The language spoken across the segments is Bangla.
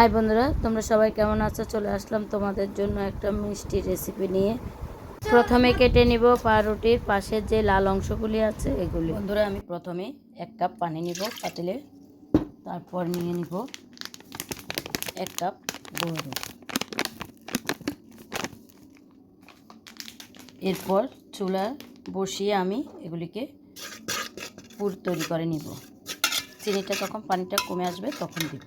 হাই বন্ধুরা, তোমরা সবাই কেমন আছো? চলে আসলাম তোমাদের জন্য একটা মিষ্টি রেসিপি নিয়ে। প্রথমে কেটে নিব পাউরুটির পাশের যে লাল অংশগুলি আছে, এগুলি। বন্ধুরা, আমি প্রথমে এক কাপ পানি নিব পাতিলে, তারপর নিয়ে নিব এক কাপ দুধ। এরপর চুলা বসিয়ে আমি এগুলিকে পুর তৈরি করে নিব। চিনিটা যখন পানিটা কমে আসবে, তখন দিব।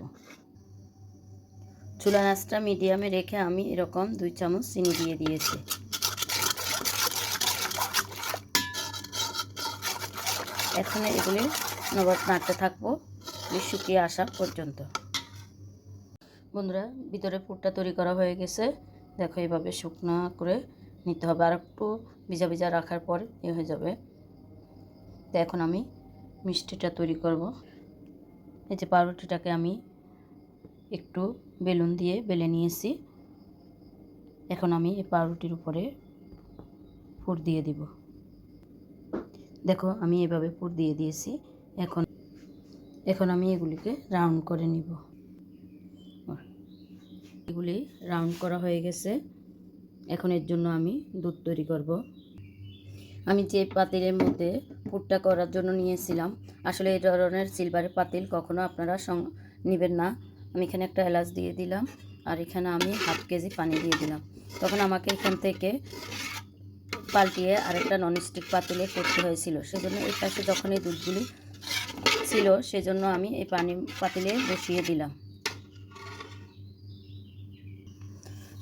চুলা নাচটা মিডিয়ামে রেখে আমি এরকম দুই চামচ চিনি দিয়ে দিয়েছি। এখন এগুলি নবাব নাড়তে থাকব শুকিয়ে আসা পর্যন্ত। বন্ধুরা, ভিতরে পুরটা তৈরি করা হয়ে গেছে। দেখো এইভাবে শুকনো করে নিতে হবে। আর একটু ভিজা ভিজা রাখার পর এ হয়ে যাবে। তো এখন আমি মিষ্টিটা তৈরি করব। এই যে পাউরুটিটাকে আমি একটু বেলুন দিয়ে বেলে নিয়েছি। এখন আমি এই পাউরুটির উপরে পুর দিয়ে দিব। দেখো, আমি এভাবে পুর দিয়ে দিয়েছি। এখন এখন আমি এগুলিকে রাউন্ড করে নিব। এগুলি রাউন্ড করা হয়ে গেছে। এখন এর জন্য আমি দুধ তৈরি করব। আমি যে পাতিলের মধ্যে পুরটা করার জন্য নিয়েছিলাম, আসলে এই ধরনের সিলভারের পাতিল কখনো আপনারা নেবেন না। আমি এখানে একটা এলাচ দিয়ে দিলাম আর এখানে আমি হাফ কেজি পানি দিয়ে দিলাম। তখন আমাকে এখান থেকে পাল্টিয়ে আরেকটা ননস্টিক পাতিলে করতে হয়েছিল। সেজন্য এই পাশে যখন এই দুধগুলি ছিল, সেজন্য আমি এই পানি পাতিলে বসিয়ে দিলাম।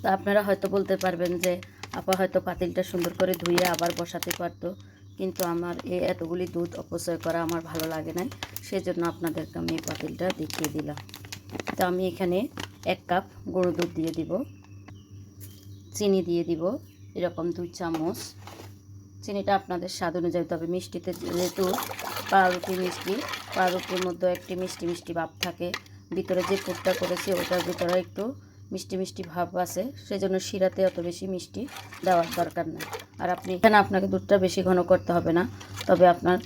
তো আপনারা হয়তো বলতে পারবেন যে, আপা হয়তো পাতিলটা সুন্দর করে ধুয়ে আবার বসাতে পারতো। কিন্তু আমার এই এতগুলি দুধ অপচয় করা আমার ভালো লাগে না সেজন্য আপনাদেরকে আমি এই পাতিলটা দেখিয়ে দিলাম। তো আমি এখানে এক কাপ গরু দুধ দিয়ে দিব, চিনি দিয়ে দিব, এরকম দুই চামচ। চিনিটা আপনাদের স্বাদ অনুযায়ী, তবে মিষ্টিতে যেহেতু পাউরুটি মিষ্টি, পাউরুটির মধ্যে একটি মিষ্টি মিষ্টি ভাব থাকে। ভিতরে যে পুরটা করেছি, ওটার ভিতরে একটু মিষ্টি মিষ্টি ভাব আছে, সেজন্য শিরাতে অত বেশি মিষ্টি দেওয়ার দরকার নেই। আর আপনি এখানে আপনাকে দুধটা বেশি ঘন করতে হবে না, তবে আপনার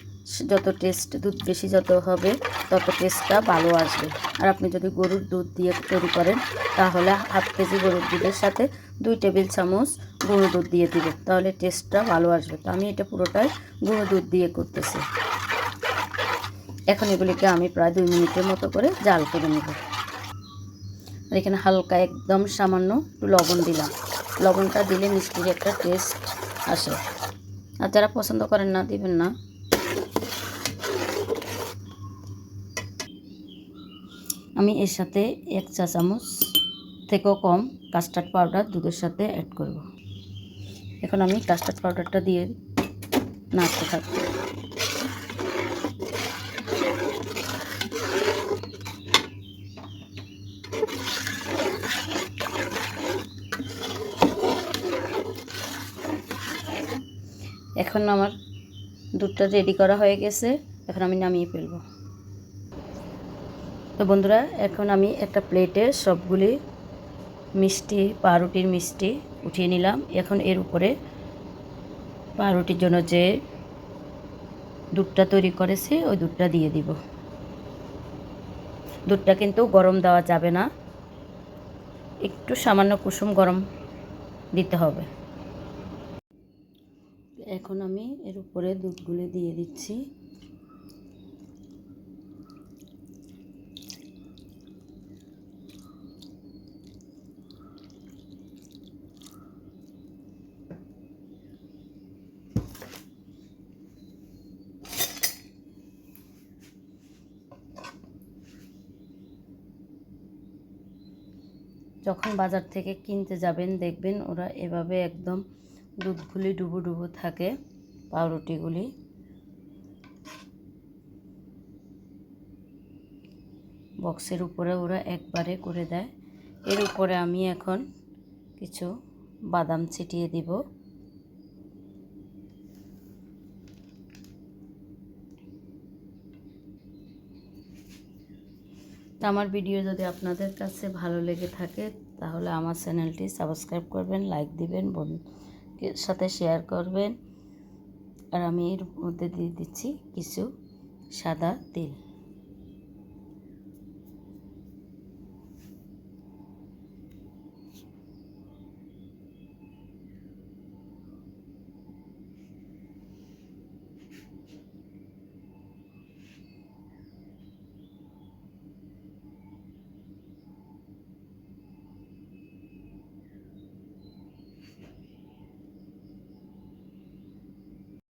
যত টেস্ট দুধ বেশি যত হবে, তত টেস্টটা ভালো আসবে। আর আপনি যদি গরুর দুধ দিয়ে তৈরি করেন, তাহলে হাফ কেজি গরুর দুধের সাথে দুই টেবিল চামচ গুঁড়ো দুধ দিয়ে দিবেন তাহলে টেস্টটা ভালো আসবে। তো আমি এটা পুরোটাই গুঁড়ো দুধ দিয়ে করতেছি। এখন এগুলিকে আমি প্রায় দুই মিনিটের মতো করে জাল করে নেব। আর এখানে হালকা একদম সামান্য একটু লবণ দিলাম। লবণটা দিলে মিষ্টির একটা টেস্ট আসে। আর যারা পছন্দ করেন না, দিবেন না। আমি এর সাথে এক চা চামচ থেকেও কম কাস্টার্ড পাউডার দুধের সাথে অ্যাড করব। এখন আমি কাস্টার্ড পাউডারটা দিয়ে নাড়তে থাকব। এখন আমার দুধটা রেডি করা হয়ে গেছে। এখন আমি নামিয়ে ফেলব। তো বন্ধুরা, এখন আমি একটা প্লেটে সবগুলি মিষ্টি, পাউরুটির মিষ্টি উঠিয়ে নিলাম। এখন এর উপরে পাউরুটির জন্য যে দুধটা তৈরি করেছি, ওই দুধটা দিয়ে দিব। দুধটা কিন্তু গরম দেওয়া যাবে না। একটু সামান্য কুসুম গরম দিতে হবে। এখন আমি এর উপরে দুধগুলি দিয়ে দিচ্ছি। যখন বাজার থেকে কিনতে যাবেন, দেখবেন ওরা এভাবে একদম দুধগুলি ডুবো ডুবো থাকে, পাউরুটিগুলি। বক্সের উপরে ওরা একবারে করে দেয়। এর উপরে আমি এখন কিছু বাদাম ছিটিয়ে দিব। আমার ভিডিও যদি আপনাদের কাছে ভালো লেগে থাকে, তাহলে আমার চ্যানেলটি সাবস্ক্রাইব করবেন, লাইক দিবেন বন্ধুর সাথে শেয়ার করবেন। আর আমি এর মধ্যে দিয়ে দিচ্ছি কিছু সাদা তেল।